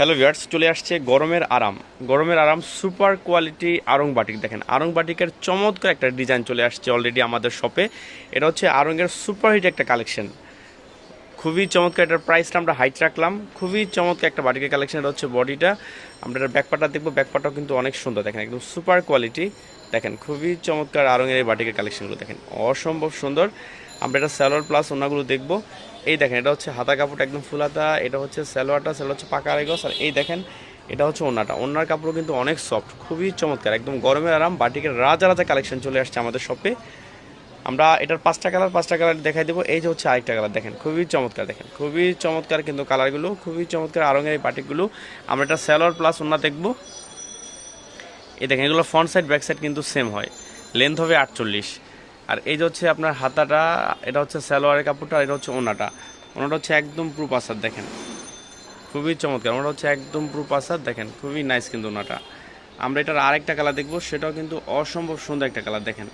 Hello viewers, চলে আসছে গরমের আরাম। গরমের আরাম, সুপার কোয়ালিটি আরং বাটিক। দেখেন, আরং বাটিকের চমৎকার একটা ডিজাইন চলে আসছে অলরেডি আমাদের শপে এটা হচ্ছে আরঙের সুপার হিট একটা কালেকশন। খুবই চমৎকার এটার প্রাইসটা আমরা হাইট রাখলাম। খুবই চমৎকার একটা বাটিকের কালেকশন, এটা হচ্ছে বডিটা আমরা এটার ব্যাকপাটা দেখব ব্যাকপাটাও কিন্তু অনেক সুন্দর। দেখেন, একদম সুপার কোয়ালিটি। দেখেন, খুবই চমৎকার আরঙের এই বাটিকের কালেকশনগুলো। দেখেন, অসম্ভব সুন্দর। আমরা এটা স্যালোয়ার প্লাস ওনাগুলো দেখব। এই দেখেন, এটা হচ্ছে হাতা কাপড় একদম ফুল হাতা, এটা হচ্ছে স্যালোয়ারটা স্যালোয়ার হচ্ছে পাকা আড়াইগজ আর এই দেখেন, এটা হচ্ছে ওনাটা। ওনার কাপড় কিন্তু অনেক সফট খুবই চমৎকার, একদম গরমের আরাম, বাটিকের রাজা রাজা কালেকশন চলে আসছে আমাদের শপে আমরা এটার পাঁচটা কালার পাঁচটা কালার দেখাই দেবো, এই যে হচ্ছে আরেকটা কালার দেখেন, খুবই চমৎকার, দেখেন, খুবই চমৎকার কিন্তু কালারগুলো খুবই চমৎকার আরঙের এই বাটিকগুলো। আমরা এটা স্যালোয়ার প্লাস ওনা দেখব। এই দেখেন, এগুলো ফ্রন্ট সাইড ব্যাক সাইড কিন্তু সেম হয়। লেন্থ হবে আটচল্লিশ। আর এই যে হচ্ছে আপনার হাতাটা, এটা হচ্ছে সালোয়ারের কাপড়টা আর এটা হচ্ছে ওনাটা। ওনাটা হচ্ছে একদম প্রুপ আসার দেখেন। খুবই চমৎকার। ওনাটা হচ্ছে একদম প্রুপ আসার দেখেন, খুবই নাইস কিন্তু ওনাটা। আমরা এটার আরেকটা কালার দেখব, সেটাও কিন্তু অসম্ভব সুন্দর একটা কালার দেখেন।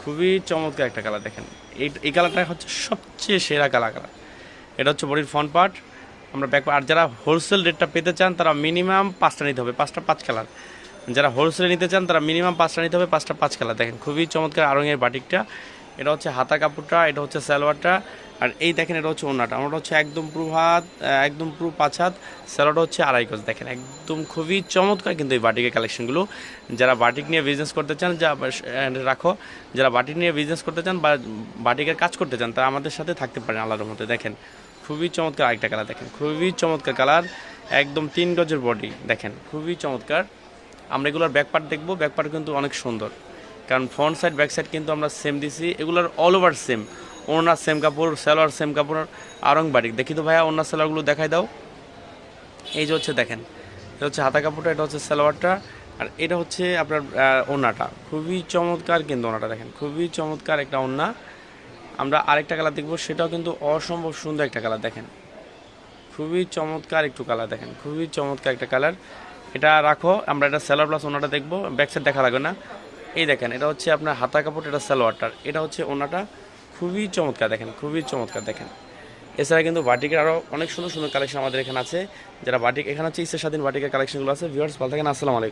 খুবই চমৎকার একটা কালার দেখেন। এই এই কালারটা হচ্ছে সবচেয়ে সেরা কালার কালার এটা হচ্ছে বডির ফ্রন্ট পার্ট আমরা ব্যাক আর যারা হোলসেল রেটটা পেতে চান, তারা মিনিমাম পাঁচটা নিতে হবে। পাঁচটা পাঁচ কালার যারা হোলসেলে নিতে চান, তারা মিনিমাম পাঁচটা নিতে হবে, পাঁচটা পাঁচ কালার দেখেন, খুবই চমৎকার আরঙের বাটিকটা। এটা হচ্ছে হাতা কাপড়টা, এটা হচ্ছে সালোয়ারটা, আর এই দেখেন, এটা হচ্ছে ওনাটা ওনাটা হচ্ছে একদম পুরো হাত একদম পুরো পাঁচ হাত, সালোয়ারটা হচ্ছে আড়াই গজ। দেখেন, একদম খুবই চমৎকার কিন্তু এই বাটিকের কালেকশনগুলো যারা বাটিক নিয়ে বিজনেস করতে চান, যা রাখো। যারা বাটিক নিয়ে বিজনেস করতে চান বা বাটিকের কাজ করতে চান, তারা আমাদের সাথে থাকতে পারেন আল্লাহর মধ্যে দেখেন, খুবই চমৎকার আরেকটা কালার দেখেন। খুবই চমৎকার কালার একদম তিন গজের বডি দেখেন, খুবই চমৎকার। আমরা এগুলোর ব্যাক পার্ট দেখব ব্যাক পার্ট কিন্তু অনেক সুন্দর। কারণ ফ্রন্ট সাইড ব্যাক সাইড কিন্তু আমরা সেম দিছি এগুলোর অল ওভার সেম ওনার সেম কাপড় সালোয়ার সেম কাপড় আরং বাটিক দেখি তো ভাইয়া ওনার সালোয়ারগুলো দেখাই দাও। এই যে হচ্ছে দেখেন এটা হচ্ছে হাতা কাপড়টা এটা হচ্ছে সালোয়ারটা আর এটা হচ্ছে আপনার আহ, ওড়নাটা। খুবই চমৎকার কিন্তু ওনাটা দেখেন খুবই চমৎকার একটা ওড়না। আমরা আরেকটা কালার দেখব সেটাও কিন্তু অসম্ভব সুন্দর একটা কালার দেখেন। খুবই চমৎকার একটু কালার দেখেন খুবই চমৎকার একটা কালার এটা রাখো, আমরা এটা সেলার প্লাস ওনাটা দেখব ব্যাকসাইড দেখা লাগবে না। এই দেখেন, এটা হচ্ছে আপনার হাতা কাপড়, এটা সালোয়ারটার। এটা হচ্ছে ওনাটা খুবই চমৎকার দেখেন, খুবই চমৎকার দেখেন। এছাড়া কিন্তু বাটিকের আরও অনেক সুন্দর সুন্দর কালেকশন আমাদের এখানে আছে। যারা বাটিক, এখানে হচ্ছে ইসের স্বাধীন বাটিকের কালেকশনগুলো আছে। ভিউয়ার্স ভালো থাকেন, আসসালামু আলাইকুম।